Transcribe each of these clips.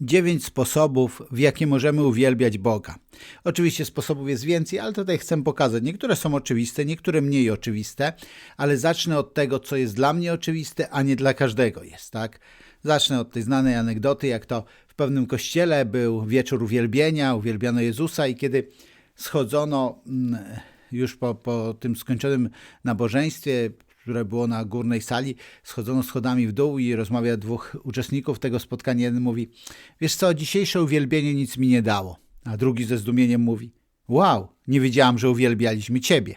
dziewięć sposobów, w jakie możemy uwielbiać Boga. Oczywiście sposobów jest więcej, ale tutaj chcę pokazać. Niektóre są oczywiste, niektóre mniej oczywiste, ale zacznę od tego, co jest dla mnie oczywiste, a nie dla każdego jest, tak? Zacznę od tej znanej anegdoty, jak to w pewnym kościele był wieczór uwielbienia, uwielbiano Jezusa i kiedy schodzono mm, już po, po tym skończonym nabożeństwie, które było na górnej sali, schodzono schodami w dół i rozmawia dwóch uczestników tego spotkania. Jeden mówi, wiesz co, dzisiejsze uwielbienie nic mi nie dało. A drugi ze zdumieniem mówi, wow, nie wiedziałam, że uwielbialiśmy Ciebie.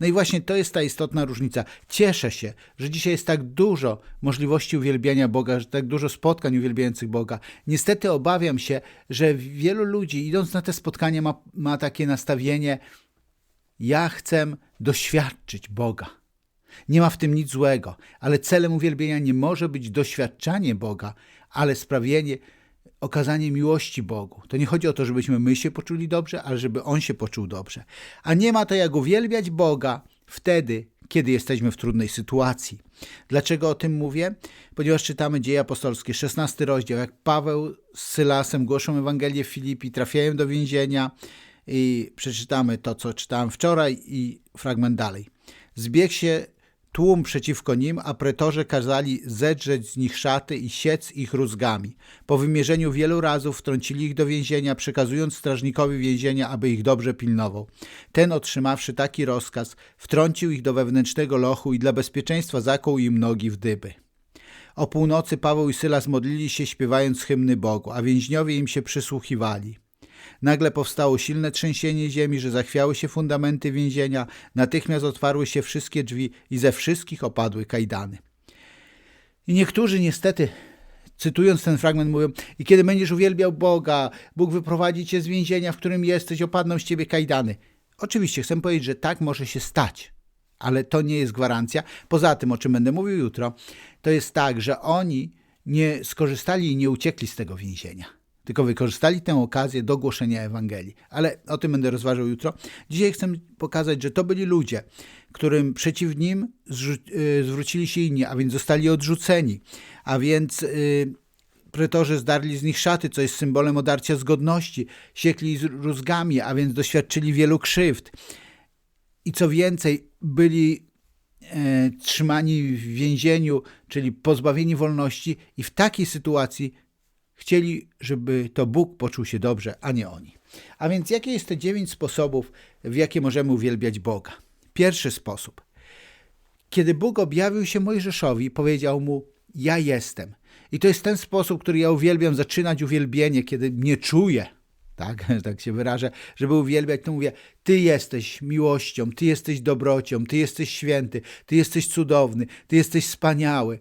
No i właśnie to jest ta istotna różnica. Cieszę się, że dzisiaj jest tak dużo możliwości uwielbiania Boga, że tak dużo spotkań uwielbiających Boga. Niestety obawiam się, że wielu ludzi idąc na te spotkania ma, ma takie nastawienie ja chcę doświadczyć Boga. Nie ma w tym nic złego, ale celem uwielbienia nie może być doświadczanie Boga, ale sprawienie, okazanie miłości Bogu. To nie chodzi o to, żebyśmy my się poczuli dobrze, ale żeby On się poczuł dobrze. A nie ma to jak uwielbiać Boga wtedy, kiedy jesteśmy w trudnej sytuacji. Dlaczego o tym mówię? Ponieważ czytamy Dzieje Apostolskie, 16 rozdział, jak Paweł z Sylasem głoszą Ewangelię w Filipi, trafiają do więzienia i przeczytamy to, co czytałem wczoraj i fragment dalej. Zbiegł się tłum przeciwko nim, a pretorzy kazali zedrzeć z nich szaty i siec ich rózgami. Po wymierzeniu wielu razów wtrącili ich do więzienia, przekazując strażnikowi więzienia, aby ich dobrze pilnował. Ten, otrzymawszy taki rozkaz, wtrącił ich do wewnętrznego lochu i dla bezpieczeństwa zakuł im nogi w dyby. O północy Paweł i Sylas modlili się śpiewając hymny Bogu, a więźniowie im się przysłuchiwali. Nagle powstało silne trzęsienie ziemi, że zachwiały się fundamenty więzienia, natychmiast otwarły się wszystkie drzwi i ze wszystkich opadły kajdany. I niektórzy niestety, cytując ten fragment, mówią: I kiedy będziesz uwielbiał Boga, Bóg wyprowadzi cię z więzienia, w którym jesteś, opadną z ciebie kajdany. Oczywiście chcę powiedzieć, że tak może się stać, ale to nie jest gwarancja. Poza tym, o czym będę mówił jutro, to jest tak, że oni nie skorzystali i nie uciekli z tego więzienia tylko wykorzystali tę okazję do głoszenia Ewangelii. Ale o tym będę rozważał jutro. Dzisiaj chcę pokazać, że to byli ludzie, którym przeciw nim y, zwrócili się inni, a więc zostali odrzuceni, a więc yy, pretorzy zdarli z nich szaty, co jest symbolem odarcia z godności, siekli z rózgami, a więc doświadczyli wielu krzywd. I co więcej, byli e, trzymani w więzieniu, czyli pozbawieni wolności, i w takiej sytuacji Chcieli, żeby to Bóg poczuł się dobrze, a nie oni. A więc jakie jest te dziewięć sposobów, w jakie możemy uwielbiać Boga? Pierwszy sposób. Kiedy Bóg objawił się Mojżeszowi, powiedział mu: Ja jestem. I to jest ten sposób, który ja uwielbiam, zaczynać uwielbienie, kiedy mnie czuję, tak, tak się wyrażę, żeby uwielbiać, to mówię: Ty jesteś miłością, Ty jesteś dobrocią, Ty jesteś święty, Ty jesteś cudowny, Ty jesteś wspaniały.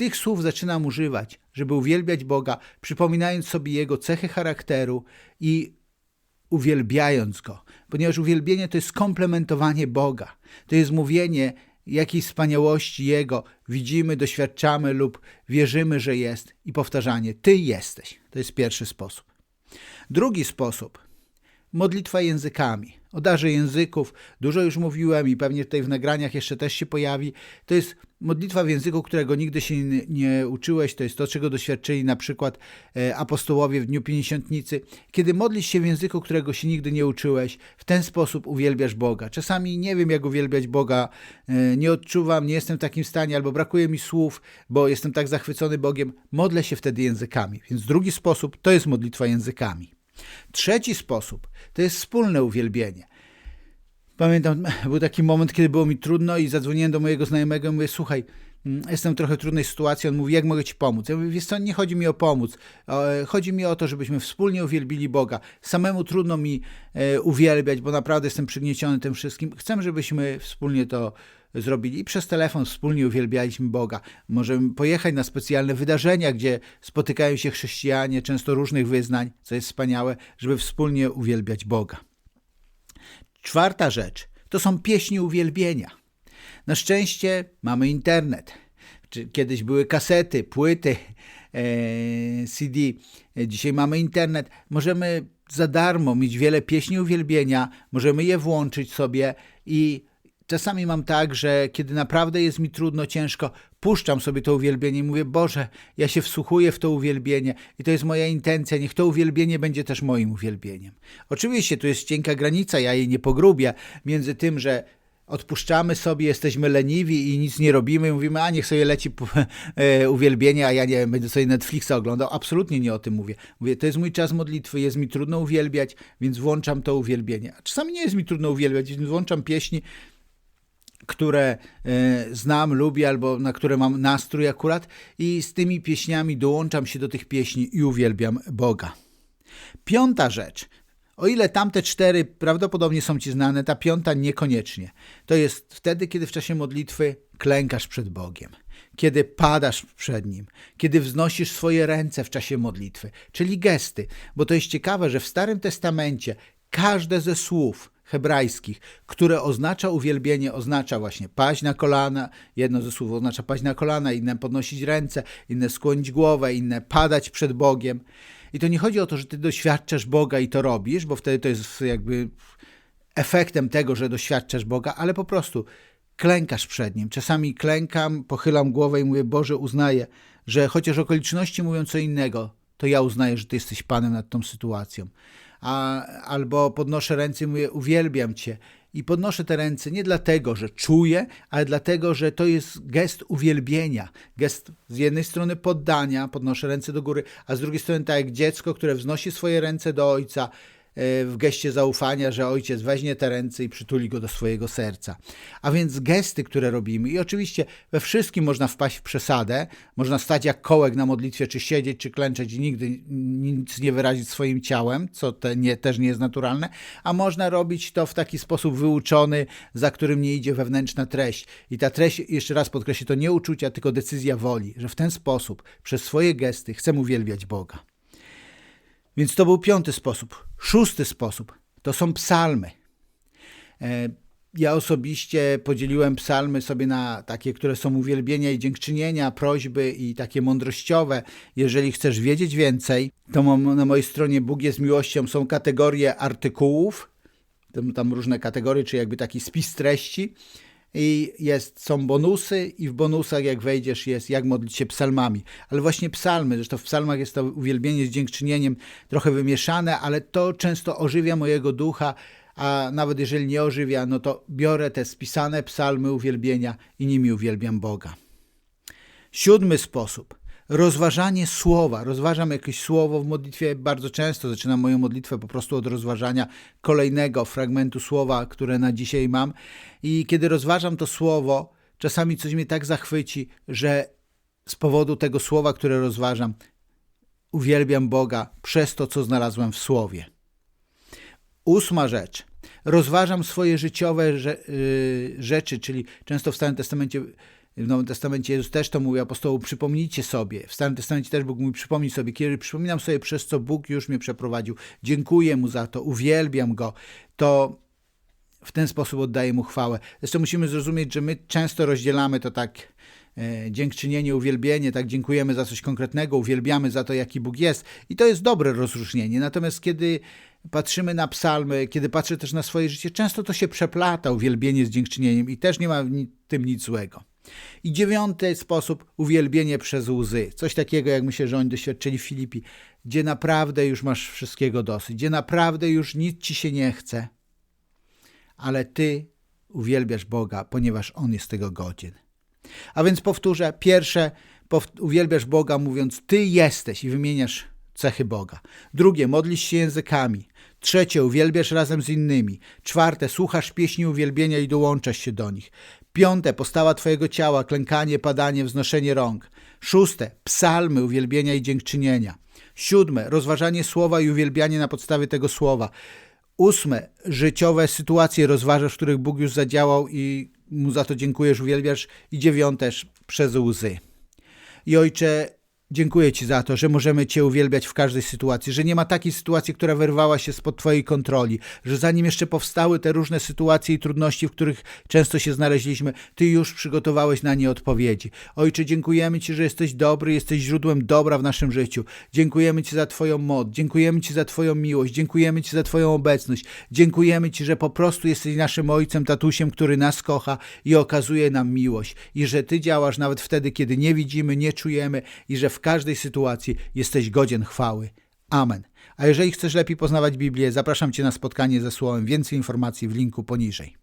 Tych słów zaczynam używać, żeby uwielbiać Boga, przypominając sobie Jego cechy charakteru i uwielbiając Go. Ponieważ uwielbienie to jest komplementowanie Boga. To jest mówienie jakiej wspaniałości Jego widzimy, doświadczamy lub wierzymy, że jest i powtarzanie Ty jesteś. To jest pierwszy sposób. Drugi sposób modlitwa językami. O darze języków dużo już mówiłem i pewnie tutaj w nagraniach jeszcze też się pojawi. To jest modlitwa w języku, którego nigdy się nie, uczyłeś. To jest to, czego doświadczyli na przykład e, apostołowie w Dniu Pięćdziesiątnicy. Kiedy modlisz się w języku, którego się nigdy nie uczyłeś, w ten sposób uwielbiasz Boga. Czasami nie wiem, jak uwielbiać Boga, e, nie odczuwam, nie jestem w takim stanie, albo brakuje mi słów, bo jestem tak zachwycony Bogiem. Modlę się wtedy językami. Więc drugi sposób to jest modlitwa językami. Trzeci sposób to jest wspólne uwielbienie. Pamiętam, był taki moment, kiedy było mi trudno i zadzwoniłem do mojego znajomego i mówię, słuchaj, mm, jestem w trochę trudnej sytuacji. On mówi, jak mogę ci pomóc? Ja mówię, wiesz co, nie chodzi mi o pomóc. Chodzi mi o to, żebyśmy wspólnie uwielbili Boga. Samemu trudno mi e, uwielbiać, bo naprawdę jestem przygnieciony tym wszystkim. Chcę, żebyśmy wspólnie to zrobili przez telefon wspólnie uwielbialiśmy Boga. Możemy pojechać na specjalne wydarzenia, gdzie spotykają się chrześcijanie, często różnych wyznań, co jest wspaniałe, żeby wspólnie uwielbiać Boga. Czwarta rzecz to są pieśni uwielbienia. Na szczęście mamy internet. Kiedyś były kasety, płyty, e, CD. Dzisiaj mamy internet. Możemy za darmo mieć wiele pieśni uwielbienia, możemy je włączyć sobie i czasami mam tak, że kiedy naprawdę jest mi trudno, ciężko, puszczam sobie to uwielbienie i mówię, Boże, ja się wsłuchuję w to uwielbienie i to jest moja intencja, niech to uwielbienie będzie też moim uwielbieniem. Oczywiście tu jest cienka granica, ja jej nie pogrubię, między tym, że odpuszczamy sobie, jesteśmy leniwi i nic nie robimy i mówimy, a niech sobie leci e, uwielbienie, a ja nie wiem, będę sobie Netflixa oglądał. Absolutnie nie o tym mówię. Mówię, to jest mój czas modlitwy, jest mi trudno uwielbiać, więc włączam to uwielbienie. A czasami nie jest mi trudno uwielbiać, więc włączam pieśni, które e, znam, lubię albo na które mam nastrój akurat i z tymi pieśniami dołączam się do tych pieśni i uwielbiam Boga. Piąta rzecz, o ile tamte cztery prawdopodobnie są ci znane, ta piąta niekoniecznie. To jest wtedy, kiedy w czasie modlitwy klękasz przed Bogiem, kiedy padasz przed Nim, kiedy wznosisz swoje ręce w czasie modlitwy, czyli gesty. Bo to jest ciekawe, że w Starym Testamencie każde ze słów hebrajskich, które oznacza uwielbienie, oznacza właśnie paść na kolana. Jedno ze słów oznacza paść na kolana, inne podnosić ręce, inne skłonić głowę, inne padać przed Bogiem. I to nie chodzi o to, że ty doświadczasz Boga i to robisz, bo wtedy to jest jakby efektem tego, że doświadczasz Boga, ale po prostu klękasz przed Nim. Czasami klękam, pochylam głowę i mówię, Boże, uznaję, że chociaż okoliczności mówią co innego, to ja uznaję, że Ty jesteś Panem nad tą sytuacją. A, albo podnoszę ręce i mówię, uwielbiam Cię. I podnoszę te ręce nie dlatego, że czuję, ale dlatego, że to jest gest uwielbienia. Gest z jednej strony poddania, podnoszę ręce do góry, a z drugiej strony tak jak dziecko, które wznosi swoje ręce do ojca, w geście zaufania, że ojciec weźmie te ręce i przytuli go do swojego serca. A więc gesty, które robimy, i oczywiście we wszystkim można wpaść w przesadę, można stać jak kołek na modlitwie, czy siedzieć, czy klęczeć i nigdy nic nie wyrazić swoim ciałem, co te nie, też nie jest naturalne, a można robić to w taki sposób wyuczony, za którym nie idzie wewnętrzna treść. I ta treść, jeszcze raz podkreślę, to nie uczucia, tylko decyzja woli, że w ten sposób, przez swoje gesty chcę uwielbiać Boga. Więc to był piąty sposób. Szósty sposób to są psalmy. E, ja osobiście podzieliłem psalmy sobie na takie, które są uwielbienia i dziękczynienia, prośby i takie mądrościowe. Jeżeli chcesz wiedzieć więcej, to na mojej stronie Bóg jest miłością są kategorie artykułów, tam różne kategorie, czy jakby taki spis treści i jest, są bonusy i w bonusach jak wejdziesz jest jak modlić się psalmami. Ale właśnie psalmy, zresztą w psalmach jest to uwielbienie z dziękczynieniem trochę wymieszane, ale to często ożywia mojego ducha, a nawet jeżeli nie ożywia, no to biorę te spisane psalmy uwielbienia i nimi uwielbiam Boga. Siódmy sposób rozważanie słowa. Rozważam jakieś słowo w modlitwie bardzo często. Zaczynam moją modlitwę po prostu od rozważania kolejnego fragmentu słowa, które na dzisiaj mam. I kiedy rozważam to słowo, czasami coś mnie tak zachwyci, że z powodu tego słowa, które rozważam, uwielbiam Boga przez to, co znalazłem w słowie. Ósma rzecz. Rozważam swoje życiowe y, rzeczy, czyli często w Starym Testamencie w Nowym Testamencie Jezus też to mówi apostołu, przypomnijcie sobie. W Starym Testamencie też Bóg mówi, przypomnij sobie, kiedy przypominam sobie, przez co Bóg już mnie przeprowadził, dziękuję Mu za to, uwielbiam Go, to w ten sposób oddaję Mu chwałę. Zresztą musimy zrozumieć, że my często rozdzielamy to tak e, dziękczynienie, uwielbienie, tak dziękujemy za coś konkretnego, uwielbiamy za to, jaki Bóg jest i to jest dobre rozróżnienie. Natomiast kiedy patrzymy na psalmy, kiedy patrzę też na swoje życie, często to się przeplata, uwielbienie z dziękczynieniem i też nie ma w tym nic złego. I dziewiąty sposób, uwielbienie przez łzy. Coś takiego, jak myślę, że oni doświadczyli w Filipi, gdzie naprawdę już masz wszystkiego dosyć, gdzie naprawdę już nic ci się nie chce, ale ty uwielbiasz Boga, ponieważ On jest tego godzien. A więc powtórzę, pierwsze, uwielbiasz Boga mówiąc, ty jesteś i wymieniasz cechy Boga. Drugie, modlisz się językami. Trzecie, uwielbiasz razem z innymi. Czwarte, słuchasz pieśni uwielbienia i dołączasz się do nich. Piąte, postawa Twojego ciała, klękanie, padanie, wznoszenie rąk. Szóste, psalmy, uwielbienia i dziękczynienia. Siódme, rozważanie słowa i uwielbianie na podstawie tego słowa. Ósme, życiowe sytuacje rozważasz, w których Bóg już zadziałał i Mu za to dziękujesz, uwielbiasz. I dziewiąte, przez łzy. I Ojcze, Dziękuję Ci za to, że możemy Cię uwielbiać w każdej sytuacji, że nie ma takiej sytuacji, która wyrwała się spod Twojej kontroli, że zanim jeszcze powstały te różne sytuacje i trudności, w których często się znaleźliśmy, Ty już przygotowałeś na nie odpowiedzi. Ojcze, dziękujemy Ci, że jesteś dobry, jesteś źródłem dobra w naszym życiu. Dziękujemy Ci za Twoją moc, dziękujemy Ci za Twoją miłość, dziękujemy Ci za Twoją obecność. Dziękujemy Ci, że po prostu jesteś naszym Ojcem, tatusiem, który nas kocha i okazuje nam miłość. I że Ty działasz nawet wtedy, kiedy nie widzimy, nie czujemy i że w każdej sytuacji jesteś godzien chwały. Amen. A jeżeli chcesz lepiej poznawać Biblię, zapraszam Cię na spotkanie ze Słowem. Więcej informacji w linku poniżej.